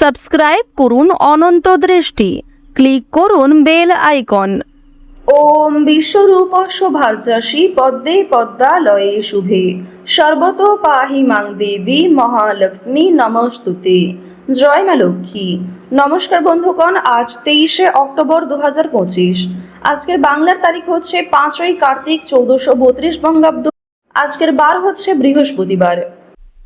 Subscribe করুন অনন্ত দৃষ্টি। Click করুন বেল আইকন। ওম বিশ্বরূপস্য ভার্যাসী পদ্মে পদ্মালয়ে শুভে। সর্বত পাহি মাং দেবী মহালক্ষ্মী নমস্তুতে। জয় মা লক্ষ্মী। নমস্কার বন্ধুগণ, আজ তেইশে অক্টোবর দু হাজার পঁচিশ। আজকের বাংলার তারিখ হচ্ছে পাঁচই কার্তিক চৌদ্দশো বত্রিশ বঙ্গাব্দ। আজকের বার হচ্ছে বৃহস্পতিবার।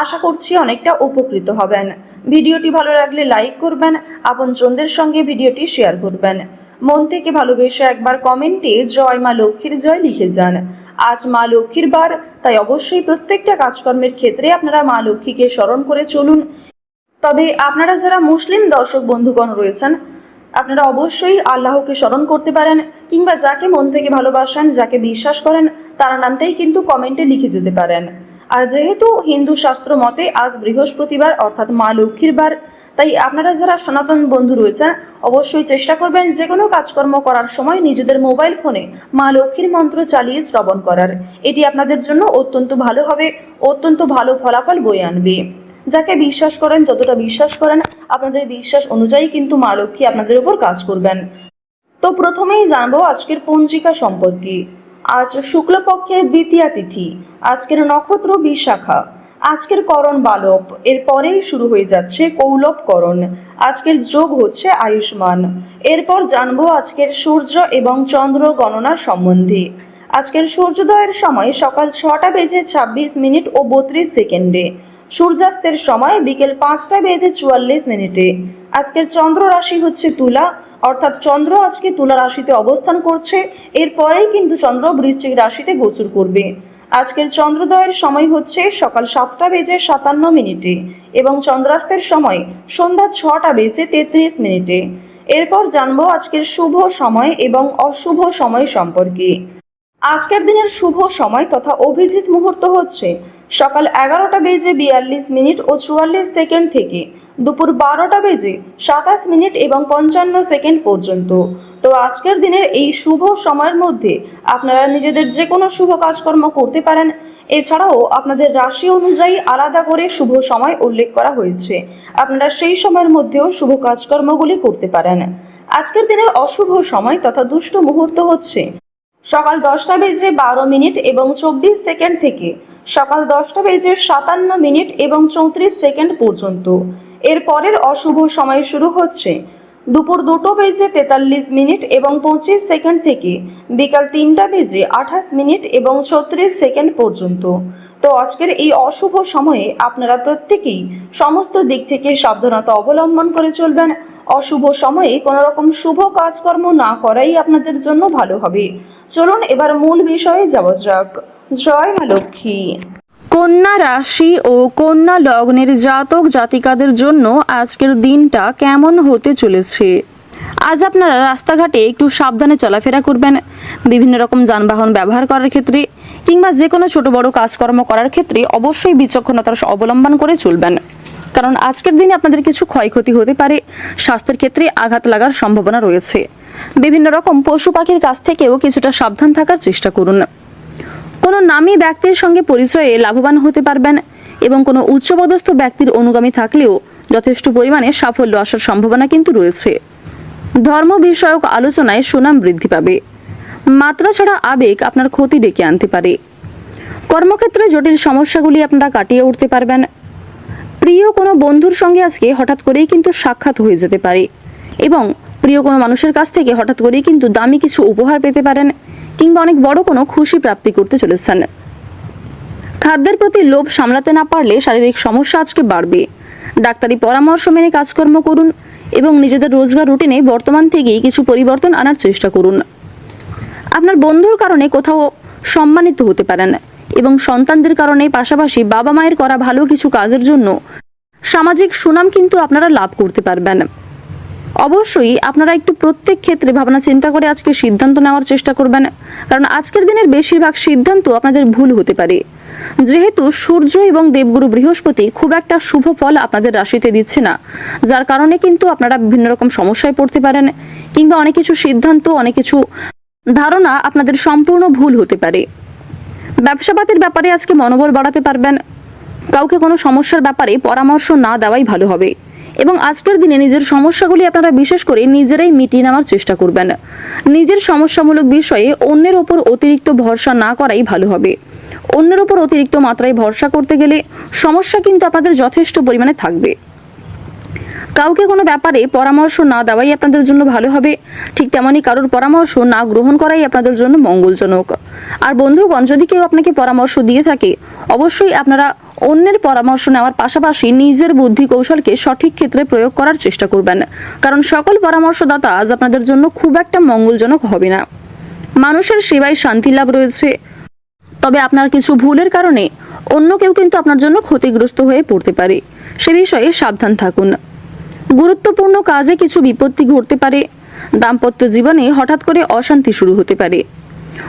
আশা করছি অনেকটা উপকৃত হবেন। ভিডিওটি ভালো লাগলে লাইক করবেন, আপনজনদের সঙ্গে ভিডিওটি শেয়ার করবেন। মন থেকে ভালোবেসে একবার কমেন্টে জয় মা লক্ষ্মীর জয় লিখে যান। আজ মা লক্ষ্মীর বার, তাই অবশ্যই প্রত্যেকটা কাজকর্মের ক্ষেত্রে আপনারা মা লক্ষ্মীকে স্মরণ করে চলুন। তবে আপনারা যারা মুসলিম দর্শক বন্ধুগণ রয়েছেন, আপনারা অবশ্যই আল্লাহকে স্মরণ করতে পারেন, কিংবা যাকে মন থেকে ভালোবাসেন, যাকে বিশ্বাস করেন, তার নামটাই কিন্তু কমেন্টে লিখে যেতে পারেন। আর যেহেতু হিন্দু শাস্ত্র মতে আজ বৃহস্পতিবার, অর্থাৎ মা লক্ষ্মীর বার, তাই আপনারা যারা সনাতন বন্ধু রয়েছেন, অবশ্যই চেষ্টা করবেন যে কোনো কাজকর্ম করার সময় নিজেদের মোবাইল ফোনে মা লক্ষ্মীর মন্ত্র চালিয়ে শ্রবণ করার। এটি আপনাদের জন্য অত্যন্ত ভালো হবে, অত্যন্ত ভালো ফলাফল বয়ে আনবে। যাকে বিশ্বাস করেন, যতটা বিশ্বাস করেন, আপনাদের বিশ্বাস অনুযায়ী কিন্তু মা লক্ষ্মী আপনাদের উপর কাজ করবেন। তো প্রথমেই জানব আজকের পঞ্জিকা সম্পর্কে। আজ শুক্লপক্ষের দ্বিতীয়া তিথি। আজকের নক্ষত্র বিশাখা। আজকের করণ বালব এরপরেই শুরু হয়ে যাচ্ছে কৌলব করণ আজকের যোগ হচ্ছে আয়ুষ্মান। এরপর জানব আজকের সূর্য এবং চন্দ্র গণনা সম্বন্ধে। আজকের সূর্যোদয়ের সময় সকাল ছটা বেজে ছাব্বিশ মিনিট ও বত্রিশ সেকেন্ডে। সূর্যাস্তের সময় বিকেল পাঁচটা বেজে চুয়াল্লিশ মিনিটে। আজকের চন্দ্র রাশি হচ্ছে তুলা। অর্থাৎ চন্দ্র আজকে তুলা রাশিতে অবস্থান করছে। এরপরেই কিন্তু চন্দ্র বৃশ্চিক রাশিতে গোচর করবে। আজকের চন্দ্রোদয়ের সময় হচ্ছে সকাল সাতটা বেজে সাতান্ন মিনিটে এবং চন্দ্রাস্তের সময় সন্ধ্যা ছটা বেজে তেত্রিশ মিনিটে। এরপর জানব আজকের শুভ সময় এবং অশুভ সময় সম্পর্কে। আজকের দিনের শুভ সময় তথা অভিজিৎ মুহূর্ত হচ্ছে সকাল এগারোটা বেজে বিয়াল্লিশ মিনিট ও চুয়াল্লিশ সেকেন্ড থেকে দুপুর বারোটা বেজে সাতাশ মিনিট এবং পঞ্চান্ন সেকেন্ড পর্যন্ত। তো আজকের দিনের এই শুভ সময়ের মধ্যে আপনারা নিজেদের যে কোনো শুভ কাজকর্ম করতে পারেন। এছাড়াও আপনাদের রাশি অনুযায়ী আলাদা করে শুভ সময় উল্লেখ করা হয়েছে। আপনারা সেই সময়ের মধ্যেও শুভ কাজকর্মগুলি করতে পারেন। আজকের দিনের অশুভ সময় তথা দুষ্ট মুহূর্ত হচ্ছে সকাল দশটা বেজে বারো মিনিট এবং চব্বিশ সেকেন্ড থেকে সকাল দশটা বেজে সাতান্ন মিনিট এবং চৌত্রিশ সেকেন্ড পর্যন্ত। এর পরের অশুভ সময় শুরু হচ্ছে দুপুর দুটো বেজে তেতাল্লিশ মিনিট এবং পঁচিশ সেকেন্ড থেকে বিকাল তিনটা বেজে আঠাশ মিনিট এবং ছত্রিশ সেকেন্ড পর্যন্ত। তো আজকের এই অশুভ সময়ে আপনারা প্রত্যেকেই সমস্ত দিক থেকে সাবধানতা অবলম্বন করে চলবেন। অশুভ সময়ে কোনো রকম শুভ কাজকর্ম না করাই আপনাদের জন্য ভালো হবে। চলুন এবার মূল বিষয়ে যাওয়া যাক। জয় মা লক্ষ্মী। কন্যা রাশি ও কন্যা লগ্নের জাতক জাতিকাদের জন্য আজকের দিনটা কেমন হতে চলেছে? আজ আপনারা রাস্তাঘাটে একটু সাবধানে চলাফেরা করবেন, বিভিন্ন রকম যানবাহন ব্যবহার করার ক্ষেত্রে কিংবা যে কোনো ছোট বড় কাজকর্ম করার ক্ষেত্রে অবশ্যই বিচক্ষণতার অবলম্বন করে চলবেন। কারণ আজকের দিনে আপনাদের কিছু ক্ষয়ক্ষতি হতে পারে, স্বাস্থ্যের ক্ষেত্রে আঘাত লাগার সম্ভাবনা রয়েছে। বিভিন্ন রকম পশু পাখির কাছ থেকেও কিছুটা সাবধান থাকার চেষ্টা করুন। কোনো নামী ব্যক্তির সঙ্গে পরিচয়ে লাভবান হতে পারবেন এবং কোনো উচ্চপদস্থ ব্যক্তির অনুগামী থাকলেও যথেষ্ট পরিমাণে সাফল্য আসার সম্ভাবনা কিন্তু রয়েছে। ধর্ম বিষয়ক আলোচনায় সুনাম বৃদ্ধি পাবে। মাত্রা ছাড়া আবেগ আপনার ক্ষতি ডেকে আনতে পারে। কর্মক্ষেত্রে জটিল সমস্যাগুলি আপনারা কাটিয়ে উঠতে পারবেন। প্রিয় কোনো বন্ধুর সঙ্গে আজকে হঠাৎ করেই কিন্তু সাক্ষাৎ হয়ে যেতে পারে এবং প্রিয় কোনো মানুষের কাছ থেকে হঠাৎ করেই কিন্তু দামি কিছু উপহার পেতে পারেন। কিংবা অনেক বড় কোনো খুশি প্রাপ্তি করতে চলেছেন। খাদ্যের প্রতি লোভ সামলাতে না পারলে শারীরিক সমস্যা আজকে বাড়বে। ডাক্তারি পরামর্শ মেনে কাজকর্ম করুন এবং নিজেদের রোজগার রুটিনে বর্তমান থেকেই কিছু পরিবর্তন আনার চেষ্টা করুন। আপনার বন্ধুর কারণে কোথাও সম্মানিত হতে পারেন এবং সন্তানদের কারণে পাশাপাশি বাবা মায়ের করা ভালো কিছু কাজের জন্য সামাজিক সুনাম কিন্তু আপনারা লাভ করতে পারবেন। অবশ্যই আপনারা একটু প্রত্যেক ক্ষেত্রে ভাবনা চিন্তা করে আজকে সিদ্ধান্ত নেওয়ার চেষ্টা করবেন। কারণ আজকের দিনের বেশিরভাগ সিদ্ধান্ত আপনাদের ভুল হতে পারে। যেহেতু সূর্য এবং দেবগুরু বৃহস্পতি খুব একটা শুভ ফল আপনাদের রাশিতে দিচ্ছে না। যার কারণে কিন্তু আপনারা বিভিন্ন রকম সমস্যায় পড়তে পারেন কিংবা অনেক কিছু সিদ্ধান্ত, অনেক কিছু ধারণা আপনাদের সম্পূর্ণ ভুল হতে পারে। ব্যবসাপাতির ব্যাপারে আজকে মনোবল বাড়াতে পারবেন। কাউকে কোনো সমস্যার ব্যাপারে পরামর্শ না দেওয়াই ভালো হবে। এবং আজকের দিনে নিজের সমস্যাগুলি আপনারা বিশেষ করে নিজেরাই মিটিয়ে নেওয়ার চেষ্টা করবেন। নিজের সমস্যামূলক বিষয়ে অন্যের ওপর অতিরিক্ত ভরসা না করাই ভালো হবে। অন্যের ওপর অতিরিক্ত মাত্রায় ভরসা করতে গেলে সমস্যা কিন্তু আপনাদের যথেষ্ট পরিমাণে থাকবে। কাউকে কোনো ব্যাপারে পরামর্শ না দেওয়াই আপনাদের জন্য ভালো হবে। ঠিক তেমনই কারোর পরামর্শ না গ্রহণ করাই আপনাদের জন্য মঙ্গলজনক। আর বন্ধুগণ, যদি কেউ আপনাকে পরামর্শ দিয়ে থাকে, অবশ্যই আপনারা অন্যের পরামর্শ নেওয়ার পাশাপাশি নিজের বুদ্ধি কৌশলকে সঠিক ক্ষেত্রে প্রয়োগ করার চেষ্টা করবেন। কারণ সকল পরামর্শদাতা আজ আপনাদের জন্য খুব একটা মঙ্গলজনক হবে না। মানুষের সেবায় শান্তি লাভ রয়েছে। তবে আপনার কিছু ভুলের কারণে অন্য কেউ কিন্তু আপনার জন্য ক্ষতিগ্রস্ত হয়ে পড়তে পারে। সে বিষয়ে সাবধান থাকুন। গুরুত্বপূর্ণ কাজে কিছু বিপত্তি ঘটতে পারে। দাম্পত্য জীবনে হঠাৎ করে অশান্তি শুরু হতে পারে।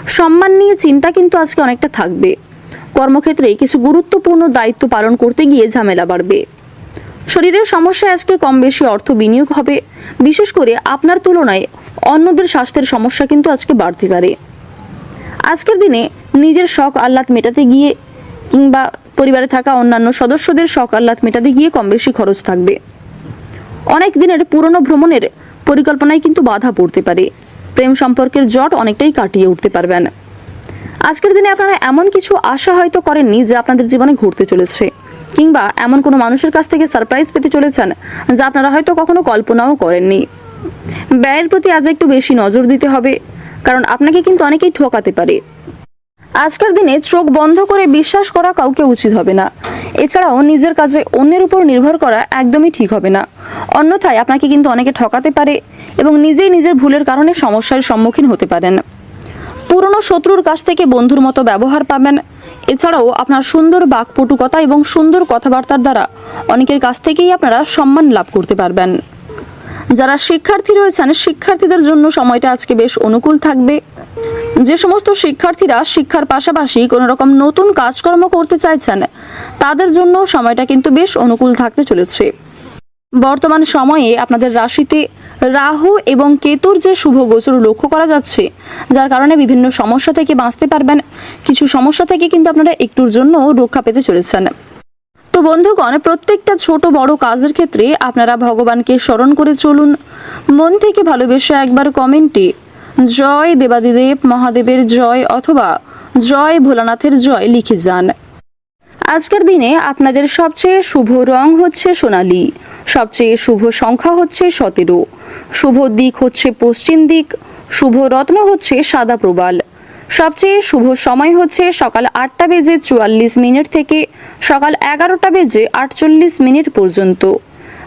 সম্মান নিয়ে চিন্তা কিন্তু আজকে অনেকটা থাকবে। কর্মক্ষেত্রে কিছু গুরুত্বপূর্ণ দায়িত্ব পালন করতে গিয়ে ঝামেলা বাড়বে। শরীরের সমস্যায় আজকে কম বেশি অর্থ বিনিয়োগ হবে। বিশেষ করে আপনার তুলনায় অন্যদের স্বাস্থ্যের সমস্যা কিন্তু আজকে বাড়তে পারে। আজকের দিনে নিজের শখ আহ্লাদ মেটাতে গিয়ে কিংবা পরিবারে থাকা অন্যান্য সদস্যদের শখ আহ্লাদ মেটাতে গিয়ে কম বেশি খরচ থাকবে। অনেক দিনের পুরনো ভ্রমণের পরিকল্পনায় কিন্তু বাধা পড়তে পারে। প্রেম সম্পর্কের জট অনেকটাই কাটিয়ে উঠতে পারবেন। আজকের দিনে আপনারা এমন কিছু আশা হয়তো করেননি যে আপনাদের জীবনে ঘুরতে চলেছে, কিংবা এমন কোনো মানুষের কাছ থেকে সারপ্রাইজ পেতে চলেছেন যা আপনারা হয়তো কখনো কল্পনাও করেননি। ব্যয়ের প্রতি আজ একটু বেশি নজর দিতে হবে, কারণ আপনাকে কিন্তু অনেকেই ঠকাতে পারে। আজকের দিনে চোখ বন্ধ করে বিশ্বাস করা কাউকে উচিত হবে না। এছাড়াও নিজের কাজে অন্যের উপর নির্ভর করা একদমই ঠিক হবে না। অন্যথায় আপনাকে কিন্তু অনেকে ঠকাতে পারে এবং নিজেই নিজের ভুলের কারণে সমস্যার সম্মুখীন হতে পারেন। পুরনো শত্রুর কাছ থেকে বন্ধুর মতো ব্যবহার পাবেন। এছাড়াও আপনার সুন্দর বাকপটুকতা এবং সুন্দর কথাবার্তার দ্বারা অনেকের কাছ থেকেই আপনারা সম্মান লাভ করতে পারবেন। যারা শিক্ষার্থী রয়েছেন, শিক্ষার্থীদের জন্য সময়টা আজকে বেশ অনুকূল থাকবে। যে সমস্ত শিক্ষার্থীরা শিক্ষার পাশাপাশি কোনো রকম নতুন কাজকর্ম করতে চাইছেন, তাদের জন্য সময়টা কিন্তু বেশ অনুকূল থাকতে চলেছে। বর্তমান সময়ে আপনাদের রাশিতে রাহু এবং কেতুর যে শুভ গোচর লক্ষ্য করা যাচ্ছে, যার কারণে বিভিন্ন সমস্যা থেকে বাঁচতে পারবেন। কিছু সমস্যা থেকে কিন্তু আপনারা একটুর জন্য রক্ষা পেতে চলেছেন। তো বন্ধুগণ, প্রত্যেকটা ছোট বড় কাজের ক্ষেত্রে আপনারা ভগবানকে স্মরণ করে চলুন। মন থেকে ভালোবেসে একবার কমেন্টে জয় দেবাদিদেব মহাদেবের জয় অথবা জয় ভোলানাথের জয় লিখে যান। আজকের দিনে আপনাদের সবচেয়ে শুভ রং হচ্ছে সোনালি, সবচেয়ে শুভ সংখ্যা হচ্ছে সতেরো, শুভ দিক হচ্ছে পশ্চিম দিক, শুভ রত্ন হচ্ছে সাদা প্রবাল, সবচেয়ে শুভ সময় হচ্ছে সকাল আটটা বেজে চুয়াল্লিশ মিনিট থেকে সকাল এগারোটা বেজে আটচল্লিশ মিনিট পর্যন্ত।